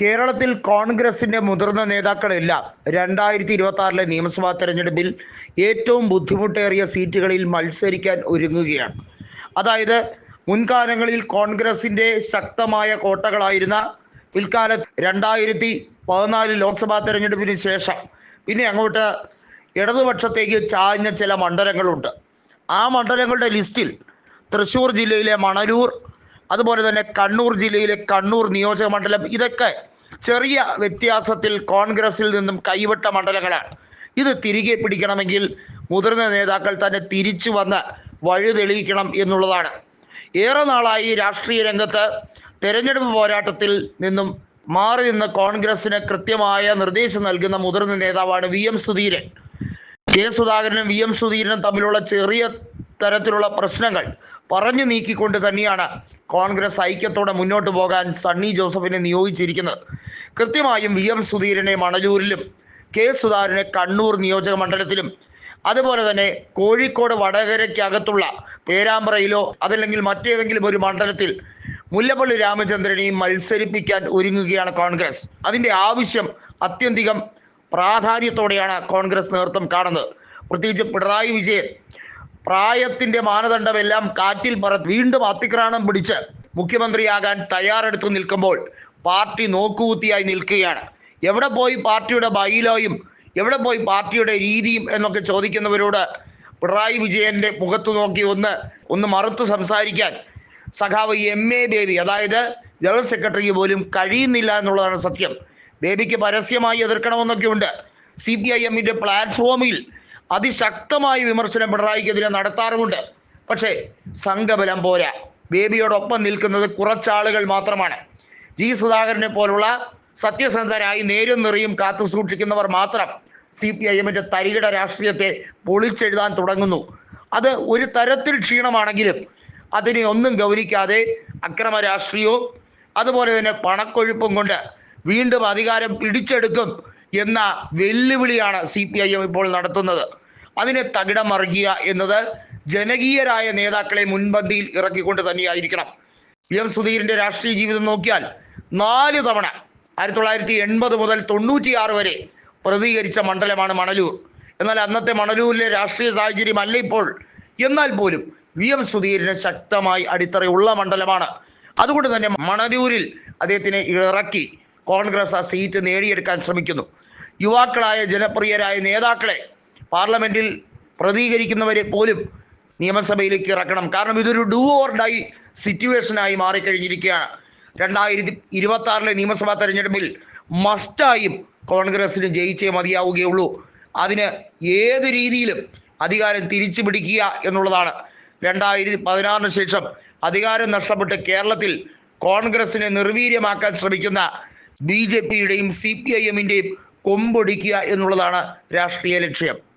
കേരളത്തിൽ കോൺഗ്രസിന്റെ മുതിർന്ന നേതാക്കളെല്ലാം. രണ്ടായിരത്തി ഇരുപത്തി ആറിലെ നിയമസഭാ തെരഞ്ഞെടുപ്പിൽ ഏറ്റവും ബുദ്ധിമുട്ടേറിയ സീറ്റുകളിൽ മത്സരിക്കാൻ ഒരുങ്ങുകയാണ്. അതായത് മുൻകാലങ്ങളിൽ കോൺഗ്രസിന്റെ ശക്തമായ കോട്ടകളായിരുന്ന പിൽക്കാലത്ത് രണ്ടായിരത്തി പതിനാല് ലോക്സഭാ തെരഞ്ഞെടുപ്പിന് ശേഷം പിന്നെ അങ്ങോട്ട് ഇടതുപക്ഷത്തേക്ക് ചാഞ്ഞ ചില മണ്ഡലങ്ങളുണ്ട്. ആ മണ്ഡലങ്ങളുടെ ലിസ്റ്റിൽ തൃശ്ശൂർ ജില്ലയിലെ മണലൂർ അതുപോലെ തന്നെ കണ്ണൂർ ജില്ലയിലെ കണ്ണൂർ നിയോജക മണ്ഡലം. ഇതൊക്കെ ചെറിയ വ്യത്യാസത്തിൽ കോൺഗ്രസിൽ നിന്നും കൈവിട്ട മണ്ഡലങ്ങളാണ്. ഇത് തിരികെ പിടിക്കണമെങ്കിൽ മുതിർന്ന നേതാക്കൾ തന്നെ തിരിച്ചു വന്ന് വഴി തെളിയിക്കണം എന്നുള്ളതാണ്. ഏറെ നാളായി രാഷ്ട്രീയ രംഗത്ത് തെരഞ്ഞെടുപ്പ് പോരാട്ടത്തിൽ നിന്നും മാറി നിന്ന് കോൺഗ്രസിന് കൃത്യമായ നിർദ്ദേശം നൽകുന്ന മുതിർന്ന നേതാവാണ് വി എം സുധീരൻ. കെ സുധാകരനും വി എം സുധീരനും തമ്മിലുള്ള ചെറിയ തരത്തിലുള്ള പ്രശ്നങ്ങൾ പറഞ്ഞു നീക്കിക്കൊണ്ട് തന്നെയാണ് കോൺഗ്രസ് ഐക്യത്തോടെ മുന്നോട്ട് പോകാൻ സണ്ണി ജോസഫിനെ നിയോഗിച്ചിരിക്കുന്നത്. കൃത്യമായും വി എം സുധീരനെ മണലൂരിലും കെ സുധാകരനെ കണ്ണൂർ നിയോജക മണ്ഡലത്തിലും അതുപോലെ തന്നെ കോഴിക്കോട് വടകരയ്ക്കകത്തുള്ള പേരാമ്പ്രയിലോ അതല്ലെങ്കിൽ മറ്റേതെങ്കിലും ഒരു മണ്ഡലത്തിൽ മുല്ലപ്പള്ളി രാമചന്ദ്രനെയും മത്സരിപ്പിക്കാൻ ഒരുങ്ങുകയാണ് കോൺഗ്രസ്. അതിന്റെ ആവശ്യം അത്യന്തികം പ്രാധാന്യത്തോടെയാണ് കോൺഗ്രസ് നേതൃത്വം കാണുന്നത്. പ്രത്യേകിച്ച് പിണറായി വിജയൻ പ്രായത്തിന്റെ മാനദണ്ഡമെല്ലാം കാറ്റിൽ പറ വീണ്ടും അതിക്രാണം പിടിച്ച് മുഖ്യമന്ത്രിയാകാൻ തയ്യാറെടുത്തു നിൽക്കുമ്പോൾ പാർട്ടി നോക്കുകുത്തിയായി നിൽക്കുകയാണ്. എവിടെ പോയി പാർട്ടിയുടെ ബൈലോയും എവിടെ പോയി പാർട്ടിയുടെ രീതിയും എന്നൊക്കെ ചോദിക്കുന്നവരോട് പിണറായി വിജയന്റെ മുഖത്തു നോക്കി ഒന്ന് ഒന്ന് മറുത്ത് സംസാരിക്കാൻ സഖാവ് എം എ ബേബി അതായത് ജനറൽ സെക്രട്ടറിക്ക് പോലും കഴിയുന്നില്ല എന്നുള്ളതാണ് സത്യം. ബേബിക്ക് പരസ്യമായി എതിർക്കണമെന്നൊക്കെ ഉണ്ട് സി പി ഐ എമ്മിന്റെ പ്ലാറ്റ്ഫോമിൽ അതിശക്തമായ വിമർശനം പിണറായിക്കെതിരെ നടത്താറുമുണ്ട്. പക്ഷേ സംഘബലം പോരാ. ബേബിയോടൊപ്പം നിൽക്കുന്നത് കുറച്ചാളുകൾ മാത്രമാണ്. ജി സുധാകരനെ പോലുള്ള സത്യസന്ധരായി നേരും നിറയും കാത്തു സൂക്ഷിക്കുന്നവർ മാത്രം സി പി ഐ എമ്മിന്റെ തരികിട രാഷ്ട്രീയത്തെ പൊളിച്ചെഴുതാൻ തുടങ്ങുന്നു. അത് ഒരു തരത്തിൽ ക്ഷീണമാണെങ്കിലും അതിനെ ഒന്നും ഗൗനിക്കാതെ അക്രമ രാഷ്ട്രീയവും അതുപോലെ തന്നെ പണക്കൊഴുപ്പും കൊണ്ട് വീണ്ടും അധികാരം പിടിച്ചെടുക്കും എന്ന വെല്ലുവിളിയാണ് സി പി ഐ എം ഇപ്പോൾ നടത്തുന്നത്. അതിനെ തകിടം മറിക്കുക എന്നത് ജനകീയരായ നേതാക്കളെ മുൻപന്തിയിൽ ഇറക്കിക്കൊണ്ട് തന്നെയായിരിക്കണം. വി എം സുധീറിന്റെ രാഷ്ട്രീയ ജീവിതം നോക്കിയാൽ നാല് തവണ ആയിരത്തി തൊള്ളായിരത്തി എൺപത് മുതൽ തൊണ്ണൂറ്റിയാറ് വരെ പ്രതികരിച്ച മണ്ഡലമാണ് മണലൂർ. എന്നാൽ അന്നത്തെ മണലൂരിലെ രാഷ്ട്രീയ സാഹചര്യം അല്ല ഇപ്പോൾ. എന്നാൽ പോലും വി എം സുധീരന് ശക്തമായി അടിത്തറയുള്ള മണ്ഡലമാണ്. അതുകൊണ്ട് തന്നെ മണലൂരിൽ അദ്ദേഹത്തിനെ ഇറക്കി കോൺഗ്രസ് ആ സീറ്റ് നേടിയെടുക്കാൻ ശ്രമിക്കുന്നു. യുവാക്കളായ ജനപ്രിയരായ നേതാക്കളെ പാർലമെന്റിൽ പ്രതികരിക്കുന്നവരെ പോലും നിയമസഭയിലേക്ക് ഇറക്കണം. കാരണം ഇതൊരു ഡൂ ഓർ ഡൈ സിറ്റുവേഷനായി മാറിക്കഴിഞ്ഞിരിക്കുകയാണ്. രണ്ടായിരത്തി ഇരുപത്തി ആറിലെ നിയമസഭാ തെരഞ്ഞെടുപ്പിൽ മസ്റ്റായും കോൺഗ്രസിന് ജയിച്ചേ മതിയാവുകയുള്ളൂ. അതിന് ഏത് രീതിയിലും അധികാരം തിരിച്ചു പിടിക്കുക എന്നുള്ളതാണ്. രണ്ടായിരത്തി പതിനാറിന് ശേഷം അധികാരം നഷ്ടപ്പെട്ട് കേരളത്തിൽ കോൺഗ്രസിനെ നിർവീര്യമാക്കാൻ ശ്രമിക്കുന്ന ബി ജെ പിയുടെയും സി പി ഐ എമ്മിന്റെയും കൊമ്പൊടിക്കുക എന്നുള്ളതാണ് രാഷ്ട്രീയ ലക്ഷ്യം.